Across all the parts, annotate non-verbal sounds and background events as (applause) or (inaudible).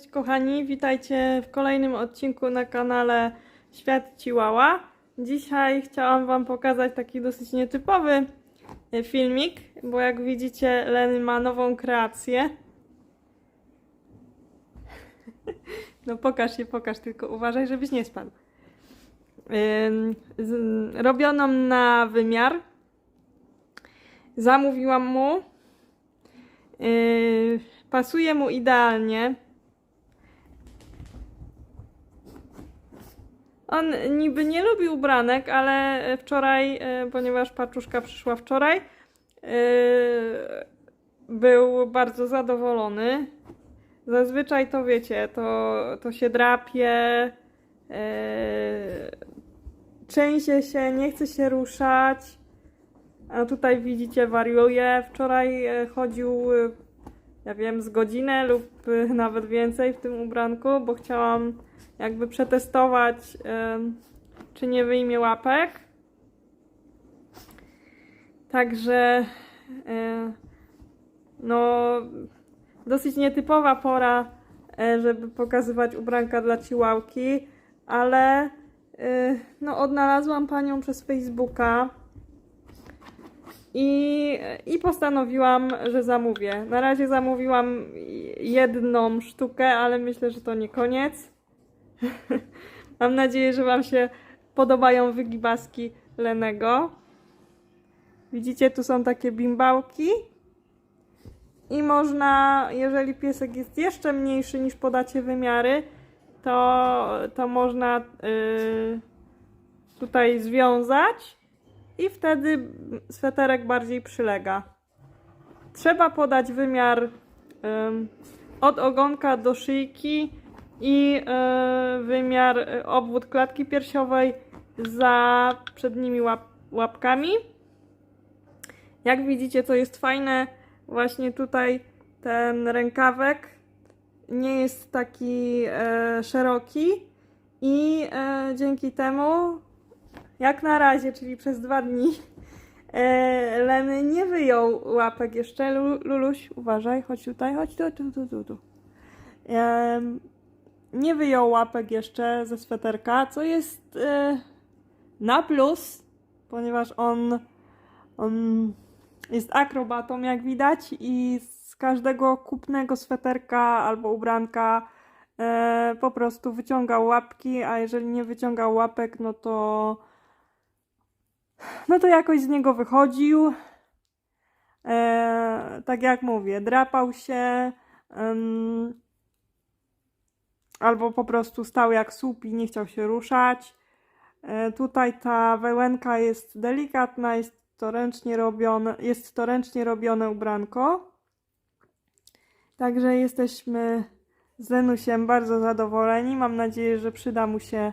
Cześć kochani, witajcie w kolejnym odcinku na kanale Świat Ciłała. Dzisiaj chciałam Wam pokazać taki dosyć nietypowy e, filmik, bo jak widzicie Leny ma nową kreację. (laughs) No pokaż się, pokaż, tylko uważaj, żebyś nie spadł. Robioną na wymiar. Zamówiłam mu. Yy, pasuje mu idealnie. On niby nie lubi ubranek, ale wczoraj, e, ponieważ paczuszka przyszła wczoraj, e, był bardzo zadowolony. Zazwyczaj to wiecie, to, to się drapie, e, trzęsie się, nie chce się ruszać. A tutaj widzicie, wariuje. Wczoraj e, chodził, e, ja wiem, z godzinę lub e, nawet więcej w tym ubranku, bo chciałam jakby przetestować, czy nie wyjmie łapek. Także, e, no, dosyć nietypowa pora, e, żeby pokazywać ubranka dla ciłałki, ale e, no, odnalazłam panią przez Facebooka. I, I postanowiłam, że zamówię. Na razie zamówiłam jedną sztukę, ale myślę, że to nie koniec. (laughs) Mam nadzieję, że Wam się podobają wygibaski Lenego. Widzicie, tu są takie bimbałki. I można, jeżeli piesek jest jeszcze mniejszy niż podacie wymiary, to, to można y, tutaj związać i wtedy sweterek bardziej przylega. Trzeba podać wymiar ym, od ogonka do szyjki i y, wymiar y, obwód klatki piersiowej za przednimi łap łapkami. Jak widzicie, co jest fajne, właśnie tutaj ten rękawek nie jest taki e, szeroki i e, dzięki temu, jak na razie, czyli przez dwa dni, e, Leny nie wyjął łapek jeszcze. Lu, Luluś, uważaj, chodź tutaj, chodź tu, tu, tu, tu. tu. Nie wyjął łapek jeszcze ze sweterka, co jest e, na plus, ponieważ on, on jest akrobatą, jak widać, i z każdego kupnego sweterka albo ubranka e, po prostu wyciągał łapki, a jeżeli nie wyciągał łapek, no to no to jakoś z niego wychodził. E, tak jak mówię, drapał się. em, albo po prostu stał jak słup i nie chciał się ruszać. E, tutaj ta wełenka jest delikatna, jest to ręcznie robione, jest to ręcznie robione ubranko. Także jesteśmy z Lenusiem bardzo zadowoleni. Mam nadzieję, że przyda mu się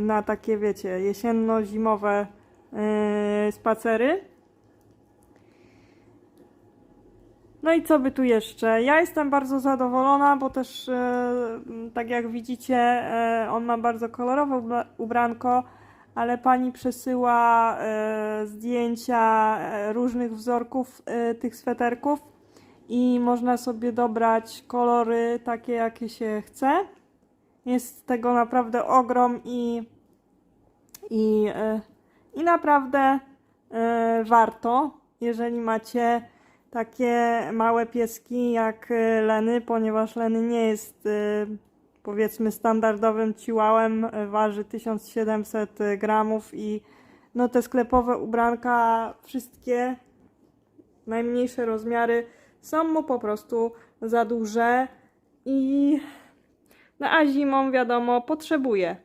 na takie, wiecie, jesienno-zimowe e, spacery. No i co by tu jeszcze? Ja jestem bardzo zadowolona, bo też e, tak jak widzicie, e, on ma bardzo kolorowe ubra- ubranko, ale pani przesyła e, zdjęcia e, różnych wzorków e, tych sweterków i można sobie dobrać kolory takie, jakie się chce. Jest tego naprawdę ogrom i, i, e, i naprawdę e, warto, jeżeli macie takie małe pieski jak e, Leny, ponieważ Leny nie jest powiedzmy standardowym ciłałem, waży 1700 gramów i no te sklepowe ubranka, wszystkie najmniejsze rozmiary są mu po prostu za duże i no a zimą wiadomo potrzebuje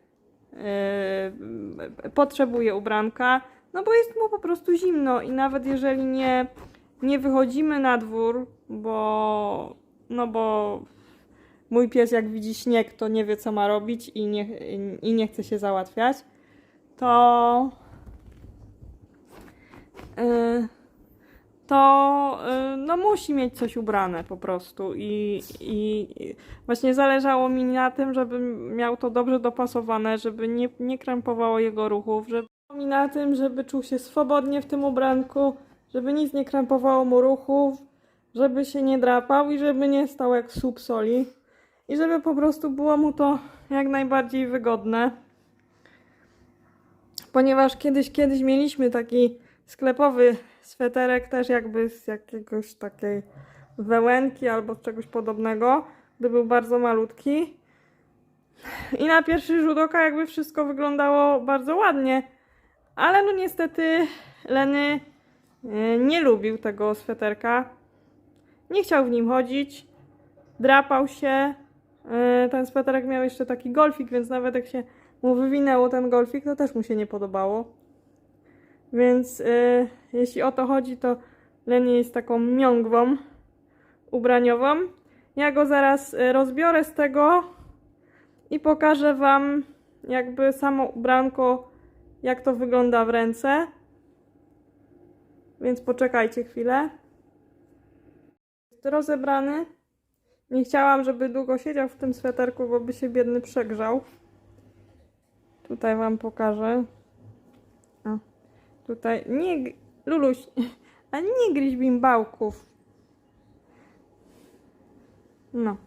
yy, potrzebuje ubranka, no bo jest mu po prostu zimno i nawet jeżeli nie nie wychodzimy na dwór, bo no bo mój pies jak widzi śnieg, to nie wie co ma robić i nie, i nie chce się załatwiać, to yy, to yy, no musi mieć coś ubrane po prostu i i właśnie zależało mi na tym, żeby miał to dobrze dopasowane, żeby nie, nie krępowało jego ruchów, żeby mi na tym, żeby czuł się swobodnie w tym ubranku, żeby nic nie krępowało mu ruchów, żeby się nie drapał i żeby nie stał jak słup soli. I żeby po prostu było mu to jak najbardziej wygodne. Ponieważ kiedyś, kiedyś mieliśmy taki sklepowy sweterek też jakby z jakiegoś takiej wełenki albo z czegoś podobnego, gdy był bardzo malutki. I na pierwszy rzut oka jakby wszystko wyglądało bardzo ładnie, ale no niestety Leny e, nie lubił tego sweterka. Nie chciał w nim chodzić, drapał się. E, Ten sweterek miał jeszcze taki golfik, więc nawet jak się mu wywinęło ten golfik, to też mu się nie podobało. Więc e, jeśli o to chodzi, to Leny jest taką miągwą ubraniową. Ja go zaraz e, rozbiorę z tego i pokażę Wam jakby samo ubranko, jak to wygląda w ręce. Więc poczekajcie chwilę. Jest rozebrany. Nie chciałam, żeby długo siedział w tym sweterku, bo by się biedny przegrzał. Tutaj Wam pokażę. Tutaj. Nie, Luluś, (laughs) a nie gryź bimbałków. No.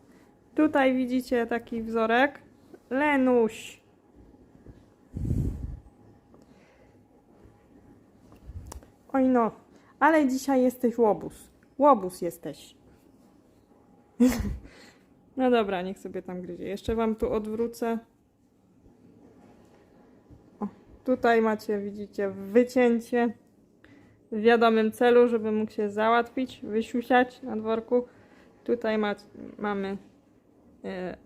Tutaj widzicie taki wzorek. Lenuś. Oj no, ale dzisiaj jesteś łobuz. Łobuz jesteś. (laughs) no dobra, niech sobie tam gryzie. Jeszcze wam tu odwrócę. O, tutaj macie, widzicie, wycięcie w wiadomym celu, żeby mógł się załatwić, wysiusiać na dworku. Tutaj ma, mamy e,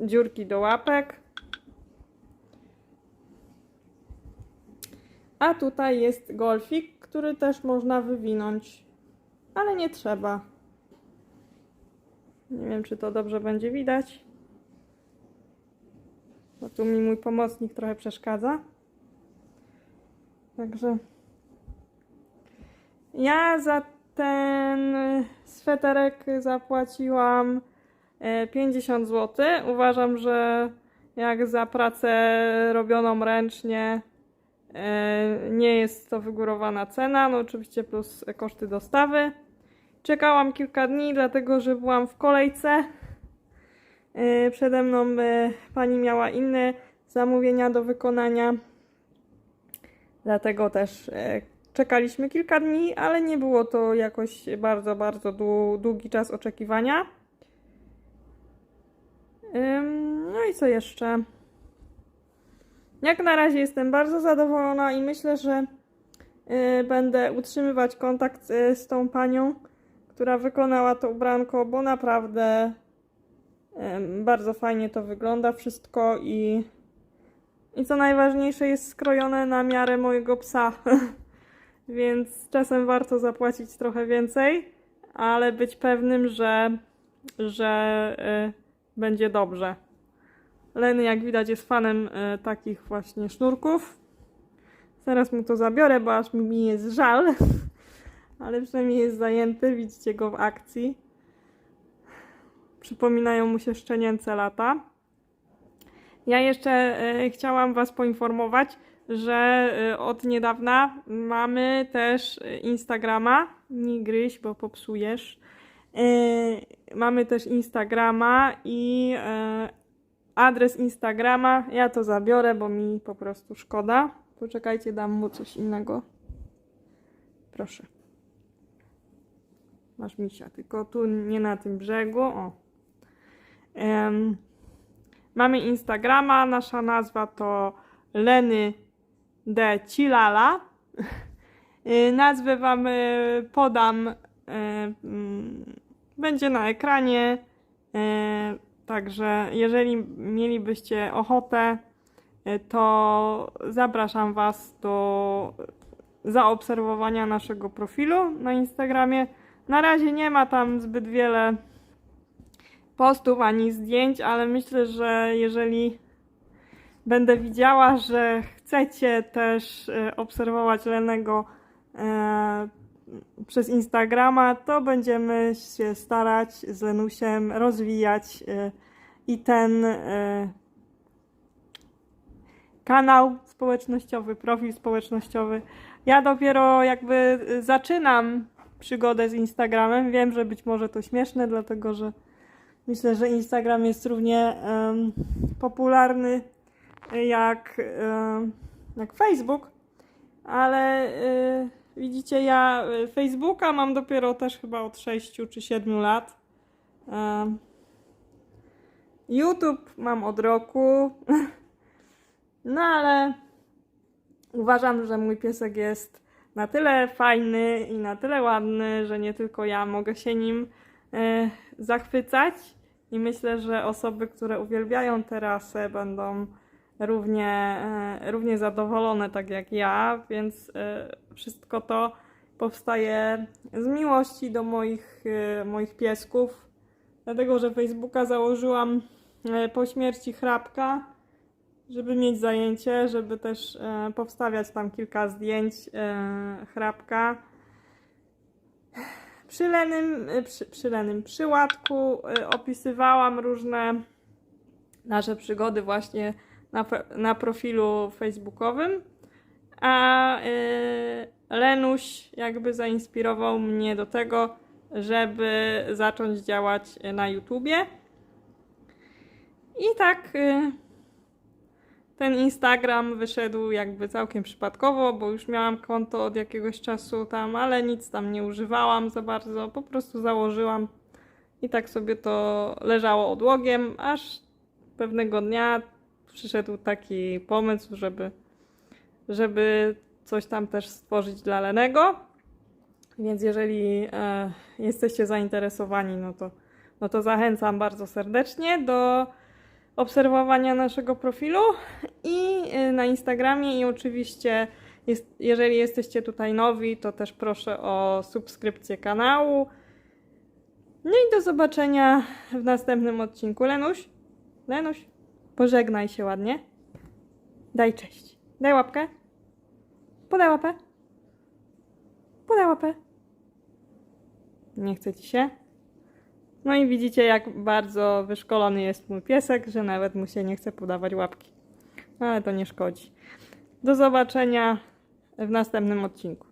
dziurki do łapek. A tutaj jest golfik, który też można wywinąć, ale nie trzeba. Nie wiem, czy to dobrze będzie widać. Bo tu mi mój pomocnik trochę przeszkadza. Także ja za ten sweterek zapłaciłam e, 50 zł. Uważam, że jak za pracę robioną ręcznie e, nie jest to wygórowana cena. No oczywiście plus koszty dostawy. Czekałam kilka dni, dlatego że byłam w kolejce. E, Przede mną e, pani miała inne zamówienia do wykonania. Dlatego też e, czekaliśmy kilka dni, ale nie było to jakoś bardzo, bardzo dłu- długi czas oczekiwania. No i co jeszcze? Jak na razie jestem bardzo zadowolona i myślę, że będę utrzymywać kontakt z tą panią, która wykonała to ubranko, bo naprawdę bardzo fajnie to wygląda wszystko i, i co najważniejsze jest skrojone na miarę mojego psa. (laughs) Więc czasem warto zapłacić trochę więcej, ale być pewnym, że, że y, będzie dobrze. Leny, jak widać, jest fanem y, takich właśnie sznurków. Zaraz mu to zabiorę, bo aż mi jest żal. (laughs) Ale przynajmniej jest zajęty, widzicie go w akcji. Przypominają mu się szczenięce lata. Ja jeszcze y, chciałam Was poinformować, że y, od niedawna mamy też Instagrama. Nie gryź, bo popsujesz. Y, Mamy też Instagrama i adres Instagrama. Ja to zabiorę, bo mi po prostu szkoda. Poczekajcie, dam mu coś innego. Proszę. Masz misia, tylko tu nie na tym brzegu. O. Mamy Instagrama. Nasza nazwa to Leny de Cilala. (laughs) Y, Nazwę Wam y, podam. y, mm, Będzie na ekranie. Także jeżeli mielibyście ochotę, to zapraszam Was do zaobserwowania naszego profilu na Instagramie. Na razie nie ma tam zbyt wiele postów ani zdjęć, ale myślę, że jeżeli będę widziała, że chcecie też e, obserwować Lenego e, przez Instagrama, to będziemy się starać z Lenusiem rozwijać e, i ten kanał społecznościowy, profil społecznościowy. Ja dopiero jakby zaczynam przygodę z Instagramem. Wiem, że być może to śmieszne, dlatego że myślę, że Instagram jest równie em, popularny jak, em, jak Facebook, ale y, widzicie, ja y, Facebooka mam dopiero też chyba od 6 czy 7 lat. Em, YouTube mam od roku. (laughs) No ale uważam, że mój piesek jest na tyle fajny i na tyle ładny, że nie tylko ja mogę się nim e, zachwycać. I myślę, że osoby, które uwielbiają tę rasę, będą równie, e, równie zadowolone, tak jak ja, więc e, wszystko to powstaje z miłości do moich, e, moich piesków. Dlatego, że Facebooka założyłam po śmierci hrabka żeby mieć zajęcie, żeby też powstawiać tam kilka zdjęć e, chrapka. Przy Lenym, e, przy, przy Lenym przyładku e, opisywałam różne nasze przygody właśnie na, na profilu facebookowym, a e, Lenuś jakby zainspirował mnie do tego, żeby zacząć działać na YouTubie. I tak ten Instagram wyszedł jakby całkiem przypadkowo, bo już miałam konto od jakiegoś czasu tam, ale nic tam nie używałam za bardzo, po prostu założyłam i tak sobie to leżało odłogiem, aż pewnego dnia przyszedł taki pomysł, żeby, żeby coś tam też stworzyć dla Lenego. Więc jeżeli e, jesteście zainteresowani, no to, no to zachęcam bardzo serdecznie do obserwowania naszego profilu i y, na Instagramie i oczywiście jest, jeżeli jesteście tutaj nowi, to też proszę o subskrypcję kanału. No i do zobaczenia w następnym odcinku. Lenuś, Lenuś, pożegnaj się ładnie. Daj cześć. Daj łapkę. Podaj łapę. Podaj łapę. Nie chce ci się? No i widzicie, jak bardzo wyszkolony jest mój piesek, że nawet mu się nie chce podawać łapki. No ale to nie szkodzi. Do zobaczenia w następnym odcinku.